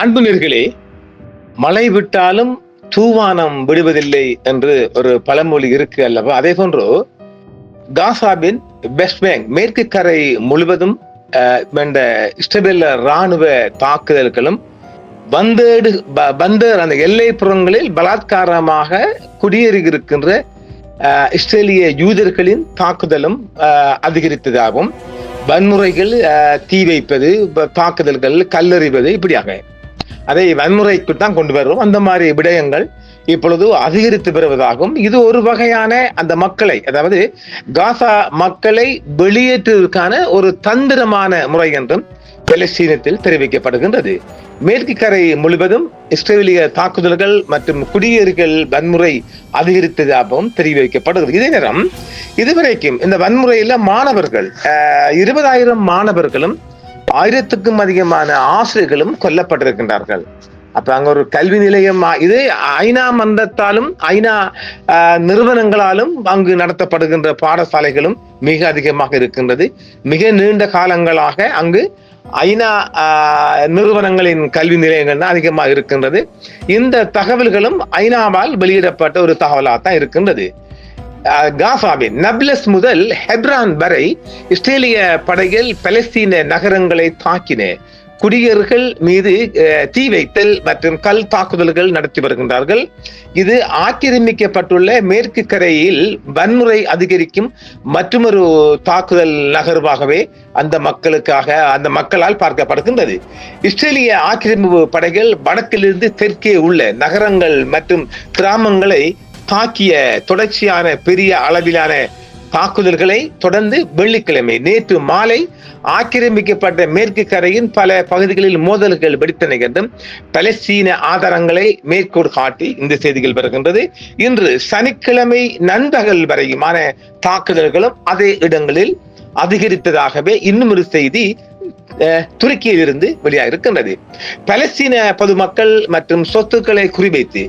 அன்புநர்களே மழை விட்டாலும் தூவானம் விடுவதில்லை என்று ஒரு பழமொழி இருக்கு அல்லவா? அதே போன்று காசாவின் வெஸ்ட் பேங்க் மேற்கு கரை முழுவதும் அஹ், இந்த ராணுவ தாக்குதல்களும் பந்தேடு ப- பந்தர் அந்த எல்லைப்புறங்களில் பலாத்காரமாக குடியேறியிருக்கின்ற இஸ்ரேலிய யூதர்களின் தாக்குதலும் அதிகரித்ததாகும் அதிகரித்ததாகவும் வன்முறைகள் தீ வைப்பது தாக்குதல்கள் கல்லறிவது இப்படியாக. அதை வன்முறைக்கு தான் கொண்டு வருவோம் அந்த மாதிரி விடயங்கள் இப்பொழுது அதிகரித்து வருவதாகவும் இது ஒரு வகையான அந்த மக்களை அதாவது காசா மக்களை வெளியேற்றுவதற்கான ஒரு தந்திரமான முறை என்றும் பெலஸ்தீனத்தில் தெரிவிக்கப்படுகின்றது. மேற்கு கரை முழுவதும் இஸ்ரேலிய தாக்குதல்கள் மற்றும் குடியேறுகள் வன்முறை அதிகரித்ததாகவும் தெரிவிக்கப்படுகிறது. இதே நேரம் இதுவரைக்கும் இந்த வன்முறையில மாணவர்கள் அஹ், இருபதாயிரம் மாணவர்களும் ஆயிரத்துக்கும் அதிகமான ஆசிரியர்களும் கொல்லப்பட்டிருக்கின்றார்கள். அப்ப அங்க ஒரு கல்வி நிலையம் இது ஐநா மன்றத்தாலும் ஐநா நிறுவனங்களாலும் அங்கு நடத்தப்படுகின்ற பாடசாலைகளும் மிக அதிகமாக இருக்கின்றது. மிக நீண்ட காலங்களாக அங்கு ஐநா நிறுவனங்களின் கல்வி நிலையங்கள் தான் அதிகமாக இருக்கின்றது. இந்த தகவல்களும் ஐநாவால் வெளியிடப்பட்ட ஒரு தகவலாக தான் இருக்கின்றது. காசாவின் நப்லஸ் முதல் ஹெப்ரான் வரை இஸ்ரேலிய படைகள் பலஸ்தீன நகரங்களை தாக்கின. குடியர்கள் மீது தீ வைத்தல் மற்றும் கல் தாக்குதல்கள் நடத்தி வருகின்றார்கள். இது ஆக்கிரமிக்கப்பட்டுள்ள மேற்கு கரையில் வன்முறை அதிகரிக்கும் மற்றொரு தாக்குதல் நகர்வாகவே அந்த மக்களுக்காக அந்த மக்களால் பார்க்கப்படுகின்றது. இஸ்ரேலிய ஆக்கிரமிப்பு படைகள் வடக்கிலிருந்து தெற்கே உள்ள நகரங்கள் மற்றும் கிராமங்களை தாக்கிய தொடர்ச்சியான பெரிய அளவிலான தாக்குதல்களை தொடர்ந்து வெள்ளிக்கிழமை நேற்று மாலை ஆக்கிரமிக்கப்பட்ட மேற்கு கரையின் பல பகுதிகளில் மோதல்கள் வெடித்தன என்றும் பலஸ்தீன ஆதாரங்களை மேற்கோள் காட்டி இந்த செய்திகள் வருகின்றது. இன்று சனிக்கிழமை நண்பகல் வரையுமான தாக்குதல்களும் அதே இடங்களில் அதிகரித்ததாகவே இன்னும் ஒரு செய்தி அஹ், துருக்கியிலிருந்து வெளியாக இருக்கின்றது பலஸ்தீன பொதுமக்கள் மற்றும் சொத்துக்களை குறிவைத்து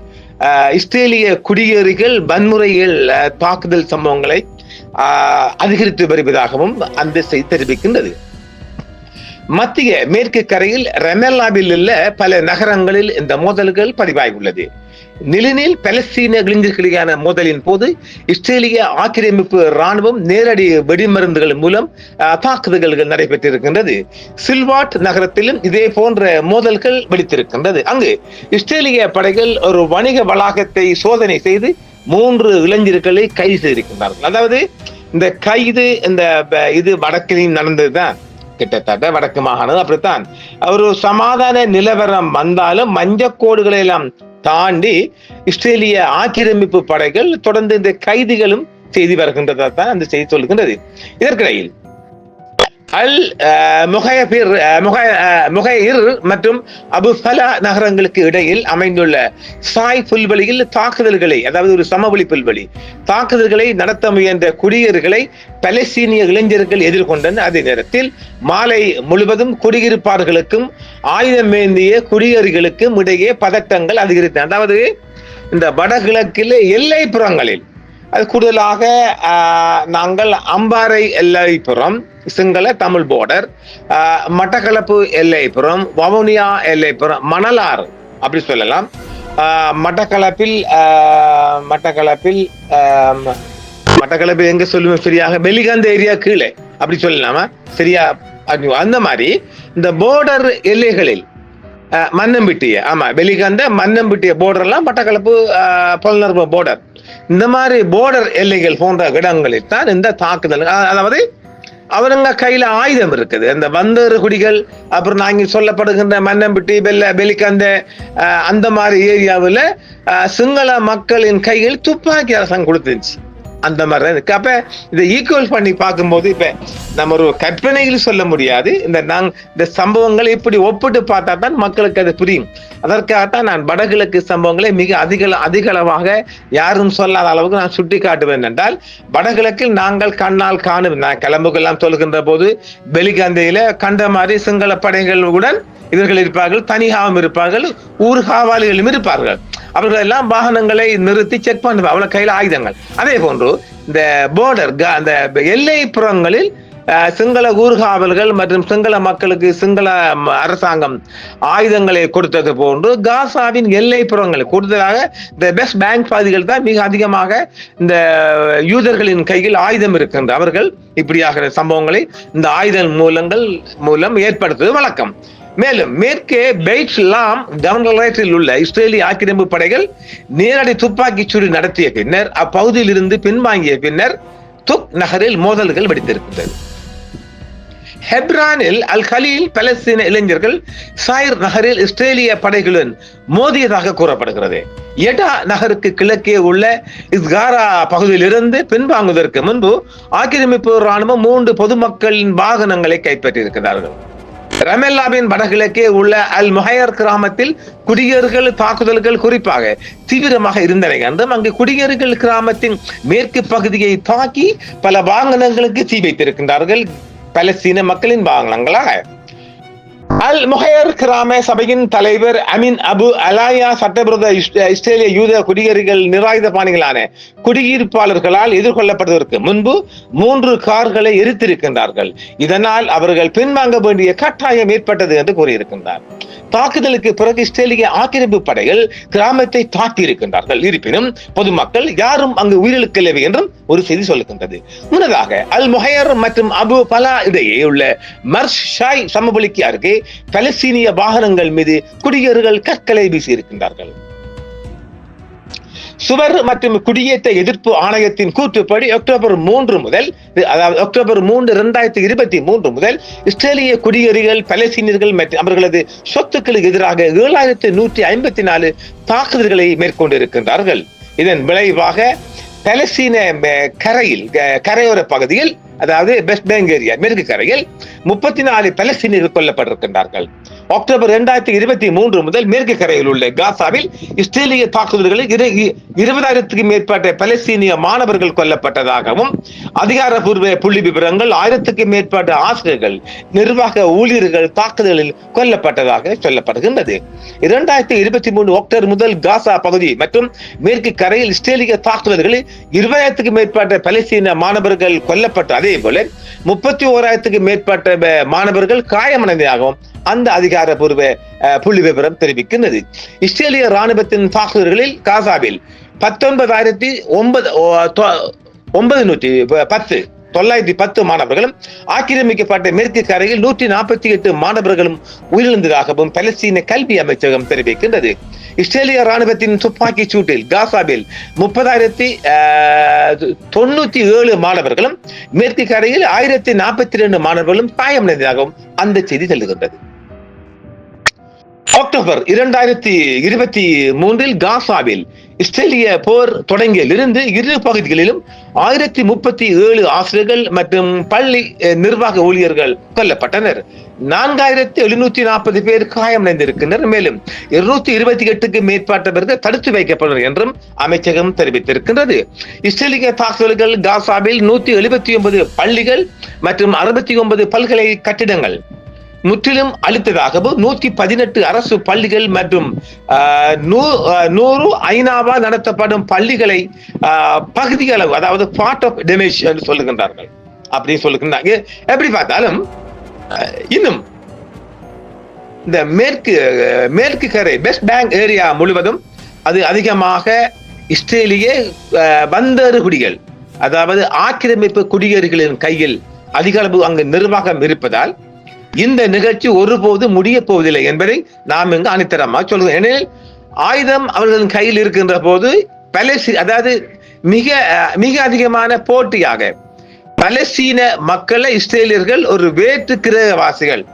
இஸ்ரேலிய குடியேறிகள் வன்முறையில் தாக்குதல் சம்பவங்களை அதிகரித்து வருவதாகவும் அந்த செய்தி தெரிவிக்கின்றது. மத்திய மேற்கு கரையில் ரெமெல்லாவில் உள்ள பல நகரங்களில் இந்த மோதல்கள் பதிவாகியுள்ளது. நிலனில் பலஸ்தீன இளைஞர்களுக்கான மோதலின் போது இஸ்ரேலிய ஆக்கிரமிப்பு ராணுவம் நேரடி வெடிமருந்துகள் மூலம் தாக்குதல்கள் நடைபெற்றிருக்கின்றது. சில்வாட் நகரத்திலும் இதே போன்ற மோதல்கள் வெடித்திருக்கின்றது. அங்கு இஸ்ரேலிய படைகள் ஒரு வணிக வளாகத்தை சோதனை செய்து மூன்று இளைஞர்களை கைது செய்திருக்கின்றார்கள். அதாவது இந்த கைது இந்த இது வடக்கிலையும் நடந்ததுதான். கிட்டத்தட்ட வடக்கு மாகாணம் அப்படித்தான். ஒரு சமாதான நிலவரம் வந்தாலும் மஞ்சக்கோடுகளை எல்லாம் தாண்டி இஸ்ரேலிய ஆக்கிரமிப்பு படைகள் தொடர்ந்து இந்த கைதிகளும் செய்தி வருகின்றதா தான் அந்த செய்தி சொல்கின்றது இதற்கிடையில் அல் அஹ், முகையபிர் முகையிர் மற்றும் அபுஃபலா நகரங்களுக்கு இடையில் அமைந்துள்ள சாய் புல்வெளியில் தாக்குதல்களை அதாவது ஒரு சமவெளி புல்வெளி தாக்குதல்களை நடத்த முயன்ற குடியேறுகளை பலஸ்தீனிய இளைஞர்கள் எதிர்கொண்டனர். அதே நேரத்தில் மாலை முழுவதும் குடியிருப்பார்களுக்கும் ஆயுதம் ஏந்திய குடியேறிகளுக்கும் இடையே பதட்டங்கள் அதிகரித்தன. அதாவது இந்த வடகிழக்கில் எல்லைப்புறங்களில் அது கூடுதலாக நாங்கள் அம்பாறை எல்லைப்புறம் சிங்கள தமிழ் போர்டர் மட்டக்களப்பு எல்லைப்புறம் வவுனியா எல்லைப்புறம் மணலாறு அப்படி சொல்லலாம். மட்டக்களப்பில் மட்டக்களப்பில் மட்டக்களப்பு எங்க சொல்லுவேன் சரியாக வெளிகந்த ஏரியா கீழே அப்படி சொல்லலாமா? சரியா அந்த மாதிரி இந்த போர்டர் எல்லைகளில் மன்னம்பிட்டிய ஆமாம் வெளிகந்த மன்னம்பிட்டிய போர்டர்லாம் எல்லாம் மட்டக்களப்பு அஹ், போர்டர் இந்த மாதிரி போர்டர் எல்லைகள் போன்ற இடங்களில் தான் இந்த தாக்குதல் அதாவது அவருங்க கையில் ஆயுதம் இருக்குது அந்த வந்தேறு குடிகள் அப்புறம் நாங்கள் சொல்லப்படுகின்ற மன்னம்பிட்டி வெள்ள வெளிக்கந்த அந்த மாதிரி ஏரியாவில் சிங்கள மக்களின் கையில் துப்பாக்கி அரசாங்கம் கொடுத்துருந்துச்சு அந்த மாதிரி தான் இருக்கு. அப்ப இதை ஈக்குவல் பண்ணி பார்க்கும்போது இப்ப நம்ம ஒரு கற்பனையில் சொல்ல முடியாது. இந்த நாங் இந்த சம்பவங்களை இப்படி ஒப்பிட்டு பார்த்தா தான் மக்களுக்கு அது புரியும். அதற்காகத்தான் நான் வடகிழக்கு சம்பவங்களை மிக அதிக அதிக அளவாக யாரும் சொல்லாத அளவுக்கு நான் சுட்டி காட்டுவேன் என்றால் வடகிழக்கில் நாங்கள் கண்ணால் காணும் நான் கிளம்புக்கெல்லாம் சொல்கின்ற போது வெளிகந்தையில கண்ட மாதிரி சிங்கள படைகளுடன் இவர்கள் இருப்பார்கள் தனியாகவும் இருப்பார்கள் ஊர் காவாலிகளும் இருப்பார்கள். அவர்கள் எல்லாம் வாகனங்களை நிறுத்தி செக் பண்ணுவாங்க அவள கையில் ஆயுதங்கள். அதே போன்று இந்த போர்டர் அந்த எல்லை புறங்களில் சிங்கள ஊர்காவல்கள் மற்றும் சிங்கள மக்களுக்கு சிங்கள அரசாங்கம் ஆயுதங்களை கொடுத்தது போன்று காசாவின் எல்லைப்புறங்கள் கூடுதலாக இந்த பெஸ்ட் பேங்க் பாதிகள் தான் மிக அதிகமாக இந்த யூதர்களின் கையில் ஆயுதம் இருக்கின்ற அவர்கள் இப்படியாக சம்பவங்களை இந்த ஆயுத மூலங்கள் மூலம் ஏற்படுத்துவது வழக்கம். மேலும் மேற்கே பெய்ட் லாம் கவர்னரேட்டில் உள்ள இஸ்ரேலிய ஆக்கிரமிப்பு படைகள் நேரடி துப்பாக்கிச் சூடு நடத்திய பின்னர் அப்பகுதியில் இருந்து பின்வாங்கிய பின்னர் துக் நகரில் மோதல்கள் வெடித்திருக்கின்றது. ஹெப்ரானில் அல் ஹலீல் பலஸ்தீன இளைஞர்கள் சாயிர் நகரில் இஸ்ரேலிய படைகளுடன் மோதியதாக கூறப்படுகிறது. எடா நகருக்கு கிழக்கே உள்ள இஸ்காரா பகுதியிலிருந்து பின்வாங்குவதற்கு முன்பு ஆக்கிரமிப்பு ராணுவம் மூன்று பொதுமக்களின் வாகனங்களை கைப்பற்றியிருக்கிறார்கள். ரமெல்லாவின் வடகிழக்கே உள்ள அல் முஹையர் கிராமத்தில் குடியேறுகள் தாக்குதல்கள் குறிப்பாக தீவிரமாக இருந்தன. என்றும் அங்கு குடியேறுகள் கிராமத்தின் மேற்கு பகுதியை தாக்கி பல வாகனங்களுக்கு தீ வைத்திருக்கின்றார்கள். பலஸ்தீன மக்களின் வாகனங்களாக. அல் முஹையர் கிராம சபையின் தலைவர் அமின் அபு அலாயா சட்டவிரோத இஸ்ரேலிய யூத குடியேறிகள் நிராயுத பாணிகளான குடியிருப்பாளர்களால் எதிர்கொள்ளப்படுவதற்கு முன்பு மூன்று கார்களை எரித்திருக்கின்றார்கள். இதனால் அவர்கள் பின்வாங்க வேண்டிய கட்டாயம் ஏற்பட்டது என்று கூறியிருக்கின்றார். தாக்குதலுக்கு பிறகு இஸ்ரேலிய ஆக்கிரமிப்பு படைகள் கிராமத்தை தாக்கி இருக்கின்றார்கள் இருப்பினும் பொதுமக்கள் யாரும் அங்கு உயிரிழக்கவில்லை என்றும் ஒரு செய்தி சொல்லுகின்றது. முன்னதாக அல் முஹையர் மற்றும் அபு பலா இடையே உள்ள மர்ஷ் ஷாய் சமவெளிக்கு அருகே பலஸ்தீனிய வாகனங்கள் மீது குடியேறுகள் கற்களை வீசியிருக்கின்றார்கள் சுவர் மற்றும் குடியேற்ற எதிர்ப்பு ஆணையத்தின் கூற்றுப்படி அக்டோபர் மூன்று முதல் அதாவது அக்டோபர் மூன்று இரண்டாயிரத்தி இருபத்தி மூன்று முதல் இஸ்ரேலிய குடியேறிகள் பலஸ்தீனியர்கள் மற்றும் அவர்களது சொத்துக்களுக்கு எதிராக ஏழாயிரத்தி நூற்றி ஐம்பத்தி நாலு தாக்குதல்களை மேற்கொண்டிருக்கின்றார்கள். இதன் விளைவாக பலஸ்தீன கரையில் கரையோர பகுதியில் அதாவது வெஸ்ட் பேங்க் ஏரியா மேற்கு கரையில் முப்பத்தி நாலு பலஸ்தீனியர்கள் கொல்லப்பட்டிருக்கின்றார்கள். அக்டோபர் இரண்டாயிரத்தி இருபத்தி மூன்று முதல் மேற்கு கரையில் உள்ள காசாவில் இஸ்ரேலிய தாக்குதல்களில் இருபதாயிரத்துக்கும் மேற்பட்ட பலஸ்தீனிய மாணவர்கள் கொல்லப்பட்டதாகவும் அதிகாரப்பூர்வ புள்ளி விவரங்கள் ஆயிரத்துக்கும் மேற்பட்ட ஆசிரியர்கள் நிர்வாக ஊழியர்கள் தாக்குதலில் கொல்லப்பட்டதாக சொல்லப்படுகின்றது. இரண்டாயிரத்தி இருபத்தி மூணு அக்டோபர் முதல் காசா பகுதி மற்றும் மேற்கு கரையில் இஸ்ரேலிய தாக்குதல்களில் இருபதாயிரத்துக்கும் மேற்பட்ட பலஸ்தீன மாணவர்கள் கொல்லப்பட்ட அதே அதே போல முப்பத்தி ஓராயிரத்துக்கு மேற்பட்ட மாணவர்கள் காயமடைந்ததாகவும் அந்த அதிகாரப்பூர்வ புள்ளி விவரம் தெரிவிக்கின்றது. இஸ்ரேலிய ராணுவத்தின் தாக்குதல்களில் காசாவில் பத்தொன்பதாயிரத்தி ஒன்பது ஒன்பது நூற்றி பத்து தொள்ளாயிரத்தி பத்து மாணவர்களும் ஆக்கிரமிக்கப்பட்ட மேற்கு கரையில் நூற்றி நாற்பத்தி எட்டு மாணவர்களும் உயிரிழந்ததாகவும் பலஸ்தீன கல்வி அமைச்சகம் தெரிவிக்கின்றது. இஸ்ரேலிய ராணுவத்தின் துப்பாக்கி சூட்டில் காசாவில் முப்பதாயிரத்தி தொண்ணூத்தி ஏழு மாணவர்களும் மேற்கு கரையில் ஆயிரத்தி நாற்பத்தி ரெண்டு மாணவர்களும் காயமடைந்ததாகவும் அந்த செய்தி செல்லுகின்றது அக்டோபர் இரண்டாயிரத்தி இருபத்தி மூன்றில் காசாவில் இஸ்ரேலிய போர் தொடங்கியிலிருந்து இரு பகுதிகளிலும் ஆயிரத்தி முப்பத்தி ஏழு ஆசிரியர்கள் மற்றும் பள்ளி நிர்வாக ஊழியர்கள் கொல்லப்பட்டனர். நான்காயிரத்தி எழுநூற்றி நாற்பது பேர் காயமடைந்திருக்கின்றனர். மேலும் இருநூத்தி இருபத்தி எட்டுக்கு மேற்பட்டவர்கள் தடுத்து வைக்கப்பட்டனர் என்றும் அமைச்சகம் தெரிவித்திருக்கின்றது. இஸ்ரேலிய தாக்குதல்கள் காசாவில் நூத்தி எழுபத்தி ஒன்பது பள்ளிகள் மற்றும் அறுபத்தி ஒன்பது பல்கலை கட்டிடங்கள் முற்றிலும் அளித்ததாகவும் நூத்தி பதினெட்டு அரசு பள்ளிகள் மற்றும் நூறு ஐநாவா நடத்தப்படும் பள்ளிகளை ஆஹ், பகுதியளவு அதாவது பார்ட் ஆஃப் டெமேஜ் என்று சொல்லுகின்றார்கள். அப்படி சொல்லுகின்றாங்க. எப்படி பார்த்தாலும் இன்னும் இந்த மேற்கு மேற்கு கரை பெஸ்ட் பேங்க் ஏரியா முழுவதும் அது அதிகமாக இஸ்ரேலிய ஆஹ், வந்தேறு குடிகள் அதாவது ஆக்கிரமிப்பு குடியேறுகளின் கையில் அதிக அளவு அங்கு நிர்வாகம் இருப்பதால் இந்த நிகழ்ச்சி ஒருபோது முடிய போவதில்லை என்பதை நாம் இங்கு அனித்தரமாக சொல்கிறோம். ஏனெனில் ஆயுதம் அவர்களின் கையில் இருக்கின்ற போது பலசி அதாவது மிக மிக அதிகமான போட்டியாக பலஸ்தீன மக்களை இஸ்ரேலியர்கள் ஒரு வேற்று கிரகவாசிகள்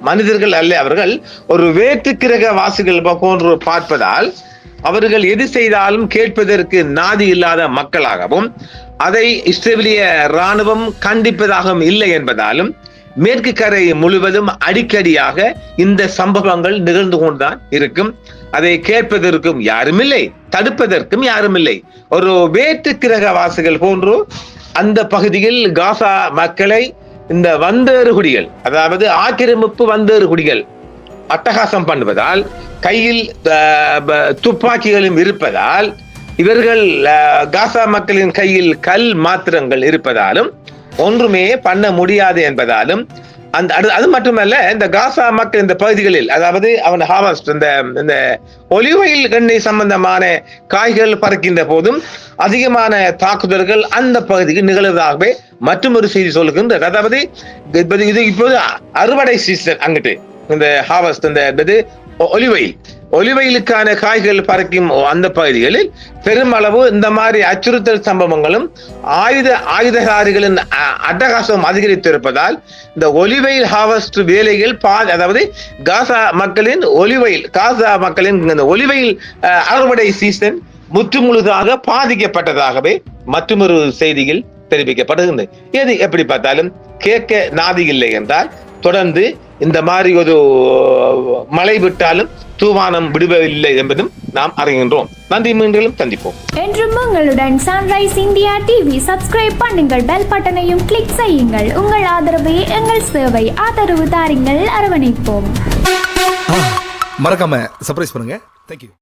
மனிதர்கள் அல்ல அவர்கள் ஒரு வேற்று கிரகவாசிகள் போன்று பார்ப்பதால் அவர்கள் எது செய்தாலும் கேட்பதற்கு நாதி இல்லாத மக்களாகவும் அதை இஸ்ரேலிய ராணுவம் கண்டிப்பதாகவும் இல்லை என்பதாலும் மேற்கு கரை முழுவதும் அடிக்கடியாக இந்த சம்பவங்கள் நிகழ்ந்து கொண்டுதான் இருக்கும். அதை கேட்பதற்கும் யாரும் இல்லை தடுப்பதற்கும் யாரும் இல்லை ஒரு வேற்று கிரகவாசிகள் போன்று அந்த பகுதியில் காசா மக்களை இந்த வந்தேறுகுடிகள் அதாவது ஆக்கிரமிப்பு வந்தேறுகுடிகள் அட்டகாசம் பண்ணுவதால் கையில் துப்பாக்கிகளும் இருப்பதால் இவர்கள் காசா மக்களின் கையில் கல் மாத்திரங்கள் இருப்பதாலும் ஒன்றுமே பண்ண முடியாது என்பதாலும் அந்த அது அது மட்டுமல்ல இந்த காசா மக்கள் இந்த பகுதிகளில் அதாவது அவன் ஹார்வஸ்ட் இந்த இந்த ஒலிவயில் எண்ணெய் சம்பந்தமான காய்கள் பறக்கின்ற போதும் அதிகமான தாக்குதல்கள் அந்த பகுதிக்கு நிகழ்வதாகவே மற்றொரு செய்தி சொல்லுகின்றது. அதாவது இது இப்போது அறுவடை சீசன் அங்கிட்டு இந்த ஹார்வஸ்ட் இந்த இது ஒலிவயில் ஒலிவயிலுக்கான காய்கள் பறக்கும் அந்த பகுதிகளில் பெருமளவு இந்த மாதிரி அச்சுறுத்தல் சம்பவங்களும் ஆயுத ஆயுதகாரிகளின் அட்டகாசம் அதிகரித்திருப்பதால் இந்த ஒலிவெயில் ஹார்வஸ்ட் வேலைகள் பா அதாவது காசா மக்களின் ஒலிவெயில் காசா மக்களின் இந்த ஒலிவெயில் அஹ், அறுவடை சீசன் முற்றுமுழுதாக பாதிக்கப்பட்டதாகவே மற்றொரு செய்தியில் தெரிவிக்கப்படுகின்றது. எது எப்படி பார்த்தாலும் கேட்க நாதி இல்லை என்றால் தொடர்ந்து இந்த மாதிரி ஒரு மழை விட்டாலும் தூவானம் விடுவதில்லை என்பதும் நாம் அறிகின்றோம். நன்றி மீண்டும் சந்திப்போம். என்றும் உங்களுடன் சன்ரைஸ் இந்தியா டிவி சப்ஸ்கிரைப் பண்ணுங்கள் பெல் பட்டனையும் கிளிக் செய்யுங்கள். உங்கள் ஆதரவே எங்கள் சேவை ஆதரவு தாருங்கள். அரவணைப்போம். மறக்காம சர்ப்ரைஸ் பண்ணுங்க. தேங்க்யூ